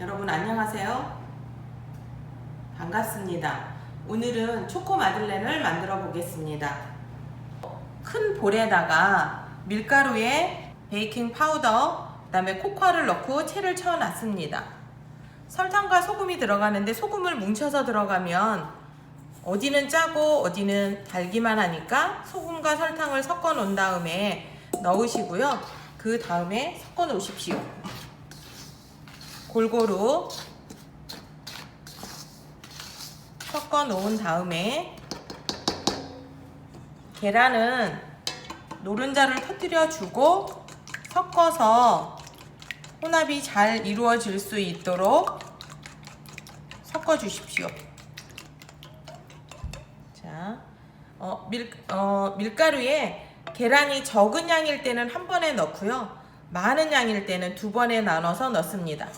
여러분 안녕하세요. 반갑습니다. 오늘은 초코 마들렌을 만들어 보겠습니다. 큰 볼에다가 밀가루에 베이킹 파우더, 그다음에 코코아를 넣고 채를 채워 놨습니다. 설탕과 소금이 들어가는데 소금을 뭉쳐서 들어가면 어디는 짜고 어디는 달기만 하니까 소금과 설탕을 섞어 놓은 다음에 넣으시고요. 그 다음에 섞어 놓으십시오. 골고루 섞어 놓은 다음에 계란은 노른자를 터뜨려 주고 섞어서 혼합이 잘 이루어질 수 있도록 섞어 주십시오. 자, 어, 밀, 어, 밀가루에 계란이 적은 양일 때는 한 번에 넣고요. 많은 양일 때는 두 번에 나눠서 넣습니다.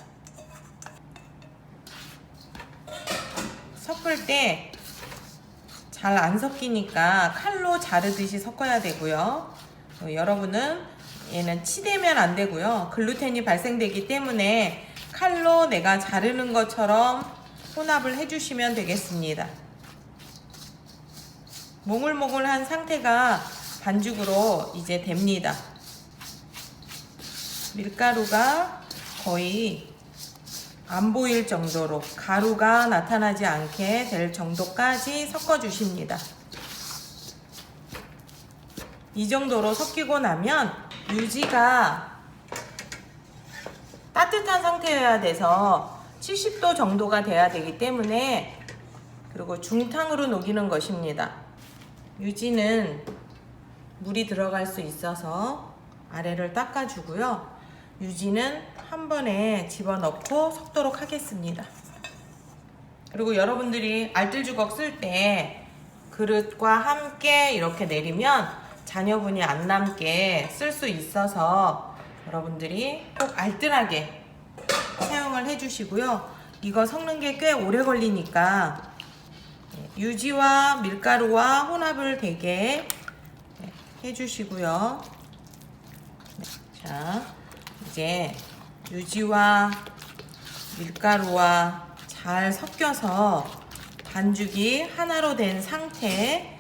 섞을 때 잘 안 섞이니까 칼로 자르듯이 섞어야 되고요. 어, 여러분은 얘는 치대면 안 되고요. 글루텐이 발생되기 때문에 칼로 내가 자르는 것처럼 혼합을 해주시면 되겠습니다. 몽글몽글한 상태가 반죽으로 이제 됩니다. 밀가루가 거의 안 보일 정도로 가루가 나타나지 않게 될 정도까지 섞어 주십니다. 이 정도로 섞이고 나면 유지가 따뜻한 상태여야 돼서 70도 정도가 돼야 되기 때문에 그리고 중탕으로 녹이는 것입니다. 유지는 물이 들어갈 수 있어서 아래를 닦아주고요. 유지는 한 번에 집어넣고 섞도록 하겠습니다. 그리고 여러분들이 알뜰주걱 쓸 때 그릇과 함께 이렇게 내리면 자녀분이 안 남게 쓸 수 있어서 여러분들이 꼭 알뜰하게 사용을 해주시고요. 이거 섞는 게 꽤 오래 걸리니까 유지와 밀가루와 혼합을 되게 네, 해주시고요. 네, 자, 이제 유지와 밀가루와 잘 섞여서 반죽이 하나로 된 상태.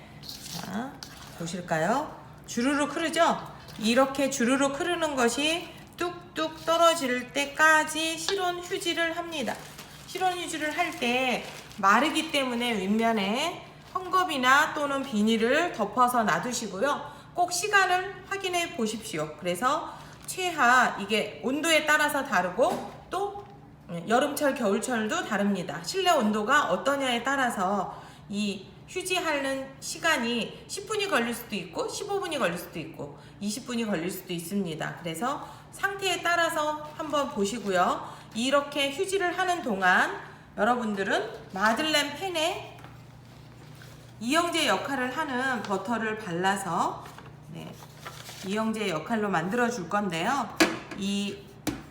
자, 보실까요? 주르륵 흐르죠? 이렇게 주르륵 흐르는 것이 뚝뚝 떨어질 때까지 실온 휴지를 합니다. 실온 휴지를 할 때 마르기 때문에 윗면에 헝겊이나 또는 비닐을 덮어서 놔두시고요. 꼭 시간을 확인해 보십시오. 그래서 최하 이게 온도에 따라서 다르고 또 여름철 겨울철도 다릅니다. 실내 온도가 어떠냐에 따라서 이 휴지하는 시간이 10분이 걸릴 수도 있고 15분이 걸릴 수도 있고 20분이 걸릴 수도 있습니다. 그래서 상태에 따라서 한번 보시고요. 이렇게 휴지를 하는 동안 여러분들은 마들렌 팬에 이영재 역할을 하는 버터를 발라서 네, 이영재 역할로 만들어 줄 건데요. 이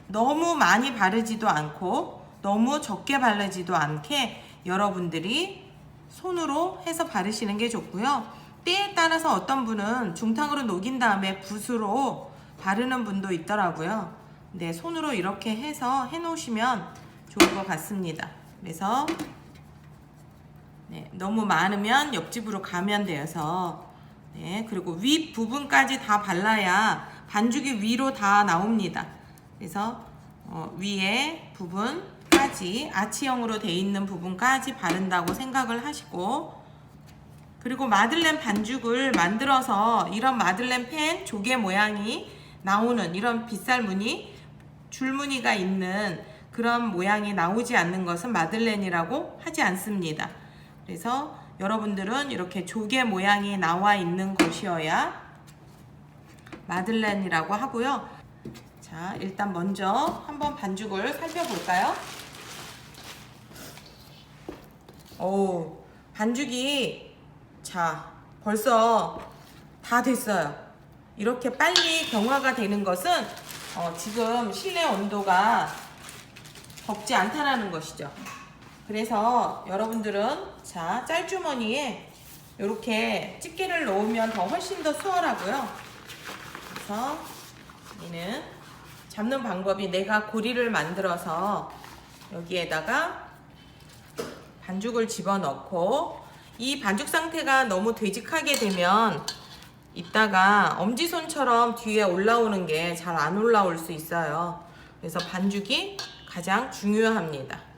너무 많이 바르지도 않고 너무 적게 바르지도 않게 여러분들이 손으로 해서 바르시는 게 좋고요. 때에 따라서 어떤 분은 중탕으로 녹인 다음에 붓으로 바르는 분도 있더라고요. 네, 손으로 이렇게 해서 해 놓으시면 좋을 것 같습니다. 그래서 네, 너무 많으면 옆집으로 가면 되어서 네, 그리고 윗 부분까지 다 발라야 반죽이 위로 다 나옵니다. 그래서 어, 위에 부분까지 아치형으로 돼 있는 부분까지 바른다고 생각을 하시고 그리고 마들렌 반죽을 만들어서 이런 마들렌 팬 조개 모양이 나오는 이런 빗살 무늬 줄무늬가 있는 그런 모양이 나오지 않는 것은 마들렌이라고 하지 않습니다. 그래서 여러분들은 이렇게 조개 모양이 나와 있는 것이어야 마들렌이라고 하고요. 자, 일단 먼저 한번 반죽을 살펴볼까요? 오, 반죽이 자, 벌써 다 됐어요. 이렇게 빨리 경화가 되는 것은 어, 지금 실내 온도가 덥지 않다라는 것이죠. 그래서 여러분들은 자 짤주머니에 이렇게 집게를 넣으면 더 훨씬 더 수월하고요. 그래서 얘는 잡는 방법이 내가 고리를 만들어서 여기에다가 반죽을 집어넣고 이 반죽 상태가 너무 되직하게 되면 이따가 엄지손처럼 뒤에 올라오는 게 잘 안 올라올 수 있어요. 그래서 반죽이 가장 중요합니다.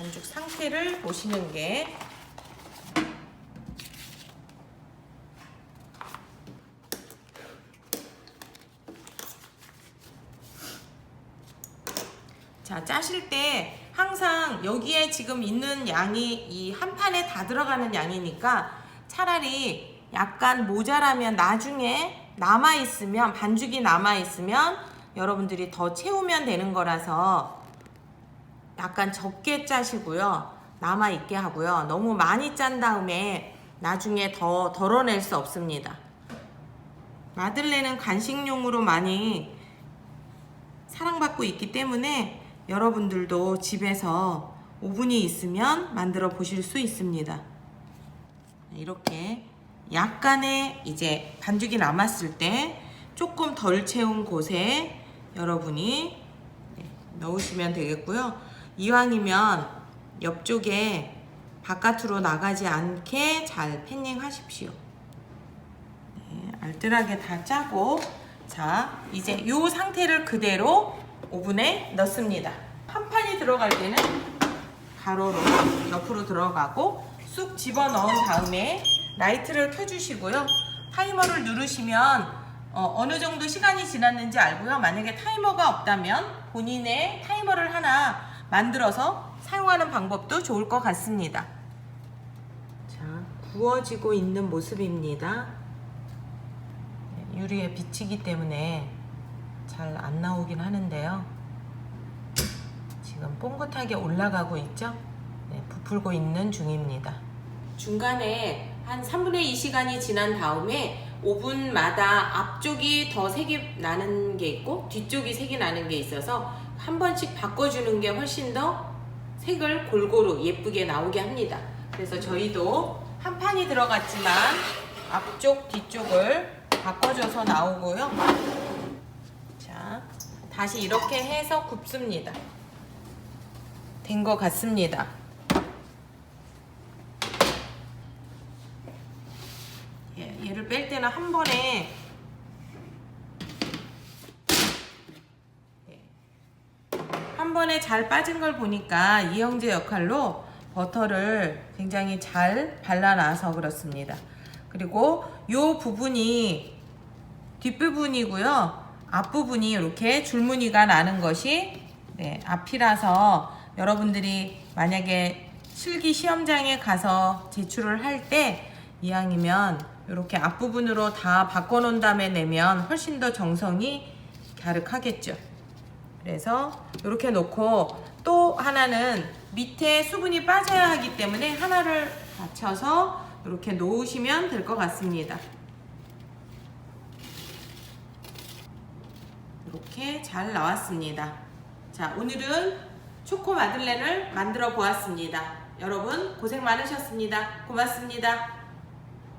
반죽 상태를 보시는 게 자, 짜실 때 항상 여기에 지금 있는 양이 이 한 판에 다 들어가는 양이니까 차라리 약간 모자라면 나중에 남아 있으면 반죽이 남아 있으면 여러분들이 더 채우면 되는 거라서 약간 적게 짜시고요. 남아 있게 하고요. 너무 많이 짠 다음에 나중에 더 덜어낼 수 없습니다. 마들렌은 간식용으로 많이 사랑받고 있기 때문에 여러분들도 집에서 오븐이 있으면 만들어 보실 수 있습니다. 이렇게 약간의 이제 반죽이 남았을 때 조금 덜 채운 곳에 여러분이 네, 넣으시면 되겠고요. 이왕이면 옆쪽에 바깥으로 나가지 않게 잘 패닝 하십시오. 네, 알뜰하게 다 짜고 자 이제 이 상태를 그대로 오븐에 넣습니다. 한 판이 들어갈 때는 가로로 옆으로 들어가고 쑥 집어 넣은 다음에 라이트를 켜주시고요. 타이머를 누르시면 어, 느 정도 시간이 지났는지 알고요. 만약에 타이머가 없다면 본인의 타이머를 하나 만들어서 사용하는 방법도 좋을 것 같습니다. 자, 구워지고 있는 모습입니다. 네, 유리에 비치기 때문에 잘 안 나오긴 하는데요. 지금 뽕긋하게 올라가고 있죠? 네, 부풀고 있는 중입니다. 중간에 한 3분의 2 시간이 지난 다음에 오븐마다 앞쪽이 더 색이 나는 게 있고 뒤쪽이 색이 나는 게 있어서 한 번씩 바꿔주는 게 훨씬 더 색을 골고루 예쁘게 나오게 합니다. 그래서 저희도 한 판이 들어갔지만 앞쪽 뒤쪽을 바꿔줘서 나오고요. 자, 다시 이렇게 해서 굽습니다. 된 것 같습니다. 예, 얘를 뺄 때는 한 번에 예, 한 번에 잘 빠진 걸 보니까 이영재 역할로 버터를 굉장히 잘 발라놔서 그렇습니다. 그리고 이 부분이 뒷부분이고요. 앞부분이 이렇게 줄무늬가 나는 것이 네, 앞이라서 여러분들이 만약에 실기 시험장에 가서 제출을 할 때 이왕이면 이렇게 앞부분으로 다 바꿔놓은 다음에 내면 훨씬 더 정성이 갸륵하겠죠. 그래서 이렇게 놓고 또 하나는 밑에 수분이 빠져야 하기 때문에 하나를 받쳐서 이렇게 놓으시면 될 것 같습니다. 이렇게 잘 나왔습니다. 자, 오늘은 초코 마들렌을 만들어 보았습니다. 여러분 고생 많으셨습니다. 고맙습니다.